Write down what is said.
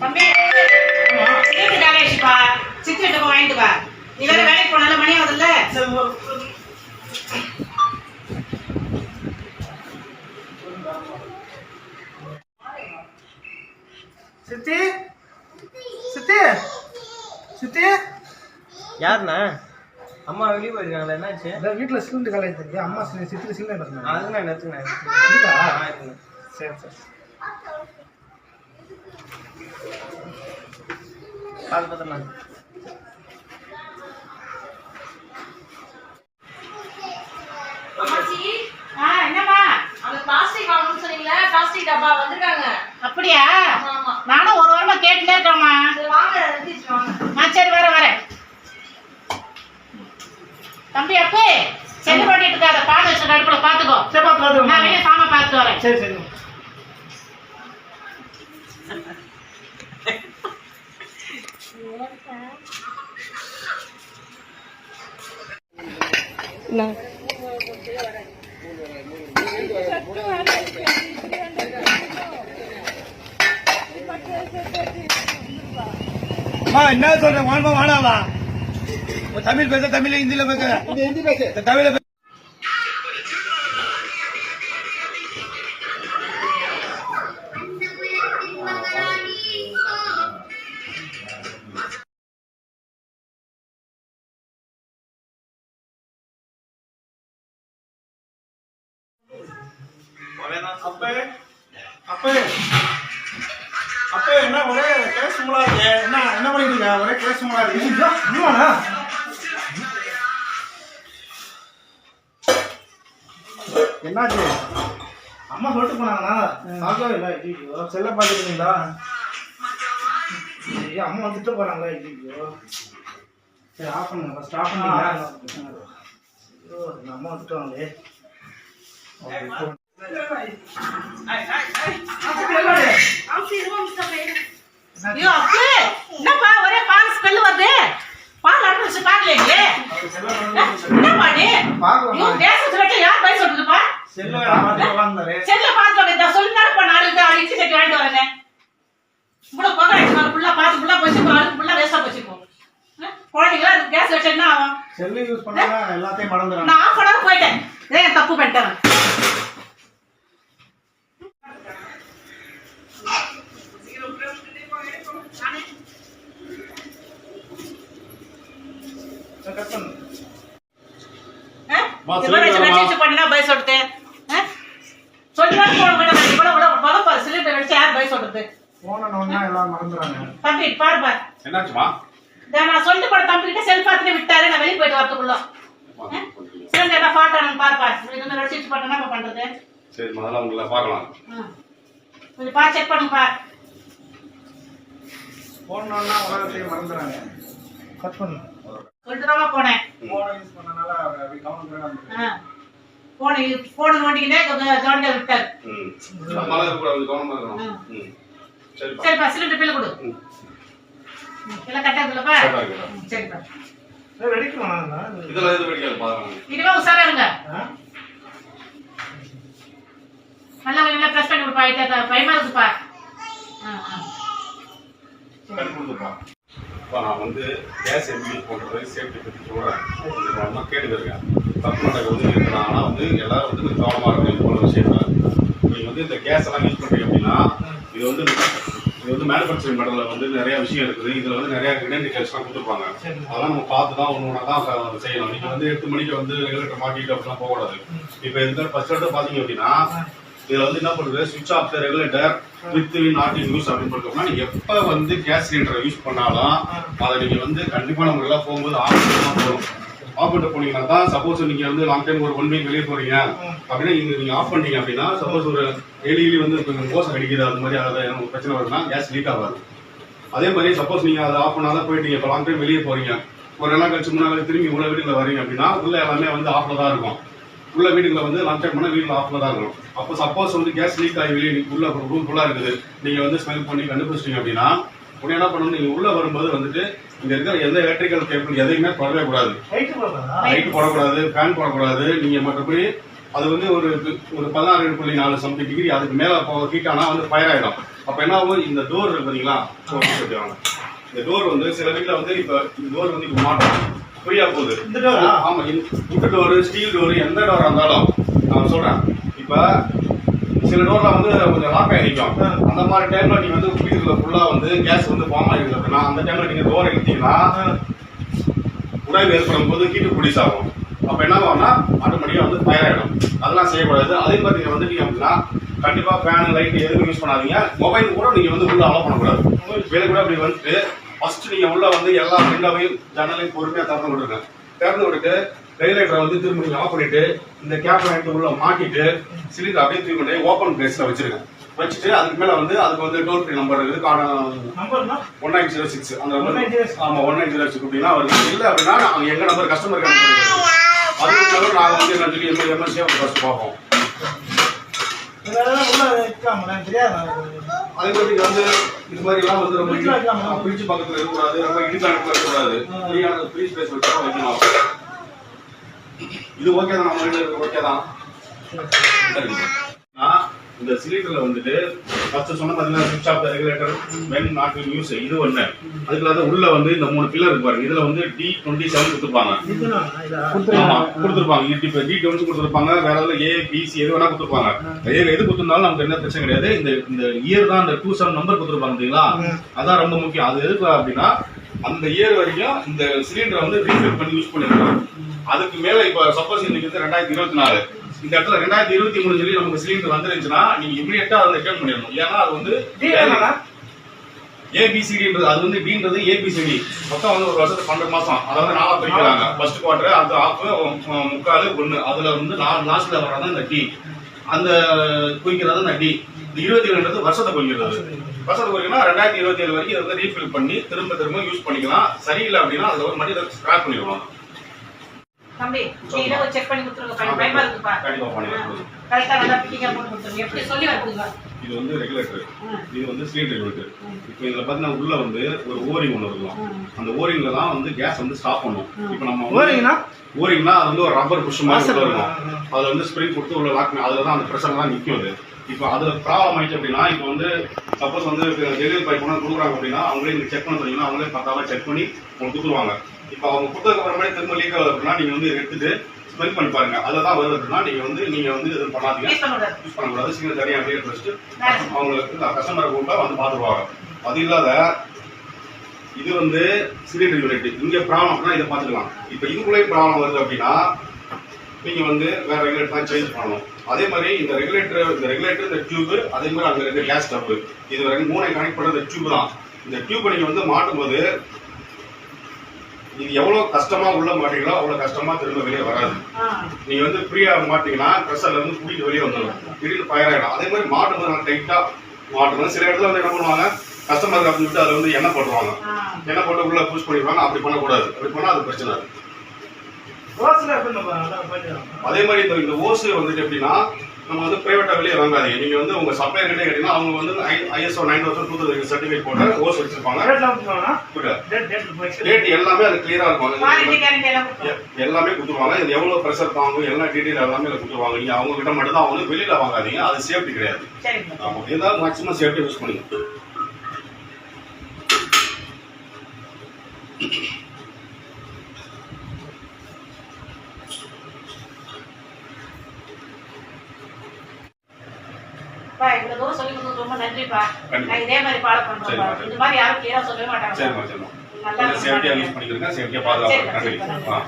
தம்பி சிலிண்டர் காலி ஆயிடுச்சுப்பா போய் வாங்கிட்டு வா. நீ வேற வேலைக்கு போனால மணி ஆகுதுல்ல? சித்தி சித்தி சித்தி. யாருண்ணா? அம்மா வெளியே போயிருக்காங்களா? என்னாச்சு? இந்த வீட்டில் சிலிண்டர் காலேஜ் தெரியும் அம்மா சிலிண்டர் அதுக்குண்ணா எடுத்துண்ணா இருக்கா ஆயிடுண்ணா சரி சரி. என்னம்மா? அந்த பிளாஸ்டிக் வாங்கணும்னு சொன்னீங்களே, பிளாஸ்டிக் டப்பா வந்திருக்காங்க. அப்படியா ஆமா, ஆமா. நானும் ஒரு வாரமா கேட்டுட்டே இருக்கேம்மா சரி, வாங்க, எடுத்துட்டு வாங்க. ஆ சரி வரேன் வரேன் தம்பி அப்பே செல்லு பண்ணிட்டு இருக்காத. பால் வச்சு அடுப்புல பாத்துக்கோ. சரி நான் வெளியே சாமா பார்த்துட்டு வரேன். சரி சரி. என்ன சொல்றேன் வாங்கம்மா வாடாவா தமிழ் பேச தமிழ் ஹிந்தியில பேச. ஹிந்தி பேசு. தமிழ பேச அப்பே அப்பே. அப்பே என்ன ஒரே கேஸ் மூலா இருக்கு? என்ன என்ன பண்ணிட்டு இருக்க? ஒரே கேஸ் மூலா இருக்கு? என்னாச்சு? அம்மா சொல்லிட்டு போனாங்களா? சாப்பிடவே இல்லை. ஐயோ செல்ல பார்த்துருக்கீங்களா ஐயோ அம்மா வந்துட்டு போறாங்களா ஐயோ சரி ஆஃப் பண்ணுங்க. ஃபர்ஸ்ட் ஆஃப் பண்ணீங்களா? ஐயோ அம்மா வந்துட்டாங்களே. என்னப்பா ஒரே பால் ஸ்மெல் வருது. பால் அடிச்சு கட்டி எல்லாத்தையும் மறந்துடுறாங்க. நான் ஆஃப் போயிட்டேன். ஏன் தப்பு பண்ணிட்டேன் கட் பண்ணு பண்ணா பை சொல்லிட்டு சொல்லிதான் போன வேண்டாம் இவ்வளவு இவ்வளவு பதம் சிலிண்டர் வச்சு யார் பை சொல்றது? போன ஒன்னா எல்லாம் மறந்துடுறாங்க. தம்பி பாரு பாரு. என்னாச்சுமா? இதை நான் சொல்லிட்டு போன தம்பி கிட்ட செல் பார்த்துட்டு விட்டாரு. நான் வெளியே போயிட்டு வரதுக்குள்ள. சிலிண்டர் என்ன பாட்டா பாரு பாரு. இது மாதிரி என்ன பண்றது? சரி முதல்ல உங்களை பார்க்கலாம். ம். கொஞ்சம் பா செக் பண்ணுங்க பா போன ஒன்னா உலகத்தையும் மறந்துடுறாங்க. கட் பண்ணு. சொல்லிட்டு தான் போனேன். போன யூஸ் பண்ணனால அப்படி கவனம் போன போன நோண்டிக்கிட்டே ஜாலியாக விட்டாரு. நம்மளால இருக்கக்கூடாது கவனமா இருக்கணும். சிலிண்டர் பில்லு கொடு. எல்லாம் சரிப்பா இதெல்லாம் எது வெடிக்காது பாருங்க. இருங்க. நல்லா நல்லா ப்ரெஸ் பண்ணி கொடுப்பா பயமா இருக்குப்பா. ஆ ஆ. கட்டி கொடுத்துருப்பா. இப்போ நான் வந்து கேஸ் எப்படி யூஸ் பண்ணுறது சேஃப்டி பற்றி சொல்கிறேன் ரொம்ப அம்மா கேட்டுக்கிறேன் தப்பு நடக்க வந்து ஆனால் வந்து எல்லாரும் வந்து கொஞ்சம் கவனமாக இருக்கும் போன விஷயம் நீங்கள் வந்து இந்த கேஸ் எல்லாம் யூஸ் பண்ணுறீங்க அப்படின்னா இது வந்து இது வந்து மேனுஃபேக்சரிங் மெடலில் வந்து நிறைய விஷயம் இருக்குது. இதில் வந்து நிறைய டீட்டெயில்ஸ்லாம் கொடுத்துருப்பாங்க. அதெல்லாம் நம்ம பார்த்து தான் ஒன்று ஒன்றா தான் செய்யணும். நீங்கள் வந்து எட்டு மணிக்கு வந்து ரெகுலேட்டர் மாட்டிட்டு அப்படிலாம் போகக்கூடாது. இப்போ இந்த ஃபர்ஸ்ட் எடுத்து பார்த்தீங்க அப்படின்னா இதில் வந்து என்ன பண்ணுறது சுவிட்ச் off the regulator with not in use அப்படின்னு போட்டோம்னா நீங்கள் எப்போ வந்து கேஸ் சிலிண்டரை யூஸ் பண்ணாலும் அதை நீங்கள் வந்து கண்டிப்பான முறையில் போகும்போது ஆஃப் பண்ணி தான் ஆஃப் பண்ணிட்டு போனீங்கன்னா தான் சப்போஸ் நீங்கள் வந்து லாங் டைம் ஒரு ஒன் வீக் வெளியே போறீங்க அப்படின்னா நீங்கள் நீங்கள் ஆஃப் பண்ணீங்க அப்படின்னா சப்போஸ் ஒரு டெய்லி வந்து கொஞ்சம் மோசம் அடிக்கிறது அது மாதிரி அதை நமக்கு பிரச்சனை வருதுன்னா கேஸ் லீக் ஆகாது. அதே மாதிரி சப்போஸ் நீங்கள் அதை ஆஃப் பண்ணாதான் போயிட்டீங்க இப்போ லாங் டைம் வெளியே போறீங்க. ஒரு நாள் கழிச்சு மூணு நாள் திரும்பி உள்ள வீட்டுல வரீங்க அப்படின்னா உள்ள எல்லாமே வந்து ஆஃப்ல தான் இருக்கும். உள்ள வீட்டுக்குள்ள வந்து லாங் டைம் பண்ணா வீட்டில் ஆஃப்ல தான் இருக்கும். அப்போ சப்போஸ் வந்து கேஸ் லீக் ஆகி வெளியே உள்ள ரூம் ஃபுல்லா இருக்குது. நீங்க வந்து ஸ்மெல் பண்ணி கண்டுபிடிச்சிட்டீங்க அப்படின்னா உடனே என்ன பண்ணணும்? நீங்க உள்ள வரும்போது வந்துட்டு இங்க இருக்கிற எந்த எலக்ட்ரிக்கல் கேபிள் எதையுமே தொடவே கூடாது. லைட் போடக்கூடாது? ஃபேன் போடக்கூடாது நீங்க மற்றபடி அது வந்து ஒரு ஒரு பதினாறு புள்ளி நாலு சம்திங் டிகிரி அதுக்கு மேல ஹீட் ஆனா வந்து ஃபயர் ஆயிடும். அப்ப என்ன ஆகும்? இந்த டோர் இருக்கு பாத்தீங்களா? சொல்லுவாங்க இந்த டோர் வந்து சில வீட்ல வந்து இப்ப இந்த டோர் வந்து இப்ப மாட்டோம். ஃப்ரீயா போகுது. இந்த door ஆ? ஆமா இந்த டோர் ஸ்டீல் டோர் எந்த டோரா இருந்தாலும் நான் சொல்றேன். இப்ப சில டோர்ல வந்து கொஞ்சம் லாக் ஆகி நிற்கும் அந்த மாதிரி டைம்ல நீங்க வந்து வீட்டுக்குள்ள ஃபுல்லா வந்து கேஸ் வந்து ஃபார்ம் ஆகிருக்கு அப்படின்னா அந்த டைம்ல நீங்க டோர் எடுத்தீங்கன்னா உடைவு ஏற்படும் போது ஹீட்டு ப்ரொடியூஸ் ஆகும். அப்ப என்ன ஆகும்னா ஆட்டோமேட்டிக்கா வந்து ஃபயர் ஆயிடும். அதெல்லாம் செய்யக்கூடாது. அதே மாதிரி நீங்க வந்துட்டீங்க அப்படின்னா கண்டிப்பா ஃபேன் லைட் எதுவும் யூஸ் பண்ணாதீங்க. மொபைல் கூட நீங்க வந்து உள்ள அலோ பண்ணக்கூடாது. வெளிய கூட அப்படி வந்துட்டு ஃபர்ஸ்ட் நீங்க உள்ள வந்து எல்லா விண்டோவையும் ஜன்னலையும் பொறுமையா திறந்து விட்டுருங்க திறந்து விட்டுட்டு ரெகுலேட்டரை வந்து திரும்ப நீங்க ஆஃப் பண்ணிட்டு இந்த கேப் வாங்கிட்டு உள்ள மாட்டிட்டு சிலிண்டர் அப்படியே தூக்கி கொண்டு ஓப்பன் பிளேஸ்ல வச்சிருங்க வச்சுட்டு அதுக்கு மேல வந்து அதுக்கு வந்து டோல் ஃப்ரீ நம்பர் இருக்குது ஒன் நைன் ஜீரோ சிக்ஸ் அந்த நம்பர் 1906. ஆமா ஒன் நைன் ஜீரோ சிக்ஸ் அப்படின்னா வருது இல்ல அப்படின்னா நாங்க எங்க நம்பர் கஸ்டமர் அதுக்கு தவிர நாங்க வந்து என்ன சொல்லி எந்த எமர்ஜென்சியா ஃபர்ஸ்ட் பார்ப்போம் தெரியாது அதே மாதிரி இங்க வந்து இது மாதிரி எல்லாம் வந்து ரொம்ப? பிரிட்ஜ் பக்கத்துல இருக்கக்கூடாது. ரொம்ப இடிக்கான இருக்கக்கூடாது. ஃப்ரீயான ஃப்ரீ ஸ்பேஸ் வச்சா வைக்கலாம் இது ஓகே தான். நம்ம ஓகே தான். இந்த சிலிண்டர்ல வந்துட்டு ஃபர்ஸ்ட் சொன்ன பாத்தீங்கன்னா சுவிட்ச் off regulator when not in use இது ஒண்ணு. அதுக்குள்ள இல்லாத உள்ள வந்து இந்த மூணு பில்லர் இருப்பாரு இதுல வந்து டி டுவெண்ட்டி செவன் கொடுத்துருப்பாங்க. ஆமா கொடுத்துருப்பாங்க. இப்போ டி டுவெண்ட்டி கொடுத்துருப்பாங்க. வேற ஏதாவது ஏ பிசி எது வேணா கொடுத்துருப்பாங்க. ஏல எது கொடுத்துருந்தாலும் நமக்கு என்ன பிரச்சனை கிடையாது. இந்த இந்த இயர் தான் இந்த டூ செவன் நம்பர் கொடுத்துருப்பாங்க பார்த்தீங்களா அதான் ரொம்ப முக்கியம். அது எதுக்கு அப்படின்னா அந்த இயர் வரைக்கும் இந்த சிலிண்டரை வந்து ரீஃபில் பண்ணி யூஸ் பண்ணிருக்காங்க. அதுக்கு மேல இப்ப சப்போஸ் இன்னைக்கு வந்து ரெண்டாயிரத்தி இருபத்தி நாலு. இந்த இடத்துல ரெண்டாயிரத்தி இருபத்தி மூணு சொல்லி நமக்கு சிலிண்டர் வந்துருந்துச்சுன்னா நீங்க இமீடியட்டா அதை ரிட்டர்ன் பண்ணிடணும். ஏன்னா அது வந்து ஏபிசிடின்றது அது வந்து டீன்றது ஏபிசிடி மொத்தம் வந்து ஒரு வருஷத்துக்கு பன்னெண்டு மாசம். அதாவது நாலா பிரிக்கிறாங்க ஃபர்ஸ்ட் குவார்டர் அது ஆஃப் முக்கால் ஒண்ணு. அதுல வந்து லாஸ்ட்ல வர்றது இந்த டி அந்த குறிக்கிறது அந்த டி இந்த இருபத்தி ஏழுன்றது வருஷத்தை குறிக்கிறது வருஷத்தை குறிக்கணும் ரெண்டாயிரத்தி இருபத்தி ஏழு வரைக்கும் இதை வந்து ரீஃபில் பண்ணி திரும்ப திரும்ப யூஸ் பண்ணிக்கலாம். சரியில்லை அப்படின்னா அதுல ஒரு மணி ஸ்கிராப் பண்ணிடுவாங்க. தம்பி நீ இரவு செக் பண்ணி கொடுத்துருங்க. பையன் பயமா இருக்குப்பா. கண்டிப்பா பண்ணிடுவோம் கரெக்டா நல்லா பிக்கிங்க போட்டு கொடுத்துருங்க. எப்படி? சொல்லி வருதுங்க இது வந்து ரெகுலேட்டர் இது வந்து ஸ்டீல் ரெகுலேட்டர் இப்போ இதுல பாத்தீங்கன்னா உள்ள வந்து ஒரு ஓரிங் ஒன்று இருக்கும் அந்த ஓரிங்ல தான் வந்து கேஸ் வந்து ஸ்டாப் பண்ணும். இப்போ நம்ம ஓரிங்னா? ஓரிங்னா அது வந்து ஒரு ரப்பர் புஷ் மாதிரி இருக்கும். அதுல வந்து ஸ்ப்ரிங் கொடுத்து உள்ள லாக் பண்ணி அதுல தான் அந்த ப்ரெஷர் தான் நிற்கும் அது. இப்போ அதுல ப்ராப்ளம் ஆயிடுச்சு அப்படின்னா இப்போ வந்து சப்போஸ் வந்து டெலிவரி பைப் கொண்டு கொடுக்குறாங்க அப்படின்னா அவங்களே நீங்க செக் பண்ண சொன்னீங்கன்னா அவங்களே பத்தாவா செக் பண்ணி உங்களுக்கு கொடுத்துருவாங்க. இப்போ அவங்க கொடுத்ததுக்கு அப்புறமேட்டு திரும்ப லீக் ஆகுது அப்படின்னா நீங்க வந்து எடுத்துட்டு ஸ்மெல் பண்ணி பாருங்க. அதில் தான் வருது அப்படின்னா நீங்க வந்து நீங்க வந்து இது பண்ணாதீங்க. யூஸ் பண்ணக்கூடாது. சிங்கிள் தனியாக அப்படியே வச்சுட்டு அவங்களுக்கு கஸ்டமர் கூப்பிட்டா வந்து பார்த்துருவாங்க. அது இல்லாத இது வந்து சிலிண்டர் யூனிட் இங்க ப்ராப்ளம் அப்படின்னா இதை பார்த்துக்கலாம். இப்போ இதுக்குள்ளே ப்ராப்ளம் வருது அப்படின்னா நீங்க வந்து வேற ரெகுலேட்டர் சேஞ்ச் பண்ணணும். அதே மாதிரி இந்த ரெகுலேட்டர் இந்த ரெகுலேட்டர் இந்த டியூப் அதே மாதிரி அங்க இருக்க கேஸ் ஸ்டப் இது ரெண்டு மூணை கனெக்ட் பண்றது டியூப் தான். இந்த டியூப் நீங்க வந்து மாட்டும் போது இது எவ்வளவு கஷ்டமா உள்ள மாட்டீங்களோ அவ்வளவு கஷ்டமா திரும்ப வெளியே வராது. நீங்க வந்து ஃப்ரீயா மாட்டீங்கன்னா ப்ரெஷர்ல இருந்து குடிக்க வெளியே வந்துடும் திடீர்னு ஃபயர் ஆயிடும். அதே மாதிரி மாட்டும் போது டைட்டா மாட்டணும் சில இடத்துல வந்து என்ன பண்ணுவாங்க? கஸ்டமர் அப்படின்னு சொல்லிட்டு அதுல வந்து எண்ணெய் போட்டுருவாங்க. ஆ. எண்ணெய் போட்டு உள்ள புஷ் பண்ணிடுவாங்க. அப்படி பண்ணக்கூடாது. அப்படி பண்ணா அது பிரச்சனை ரோஸ்ல எப்படி நம்ம அதான் பண்ணிடலாம் அதே மாதிரி இந்த இந்த ஓசு வந்துட்டு எப்படின்னா நம்ம வந்து பிரைவேட்டா வெளியே வாங்காதீங்க. நீங்க வந்து உங்க சப்ளையர் கிட்டே கேட்டீங்கன்னா அவங்க வந்து ISO nine thousand two thousand certificate போட்டு ஓஸ் வச்சிருப்பாங்க. டேட் எல்லாமே அது கிளியரா இருக்கும். எல்லாம் கொடுத்துருவோம் எ- எல்லாமே கொடுத்துருவாங்க. இது எவ்வளவு ப்ரெஷர் தாங்கும் எல்லா டீடைல் எல்லாமே இதுல கொடுத்துருவாங்க. நீங்க அவங்க கிட்ட மட்டும் தான் அவங்க வெளியில வாங்காதீங்க. அது சேஃப்டி கிடையாது. சரிங்க ஆமா. இருந்தாலும் மேக்ஸிமம் சேஃப்டி யூஸ் பண்ணுங்க. பா இவ்வளவு தூரம் சொல்லி கொடுத்தது ரொம்ப நன்றிப்பா. நான் இதே மாதிரி ஃபாலோ சரிம்மா, இந்த மாதிரி யாரும் கிளியரா சொல்லவே மாட்டாங்க. சரிம்மா சரிம்மா. நல்லா சேஃப்டியா யூஸ் பண்ணிக்கிறேங்க. சேஃப்டியா பாதுகாப்பு. நன்றி. ஆ.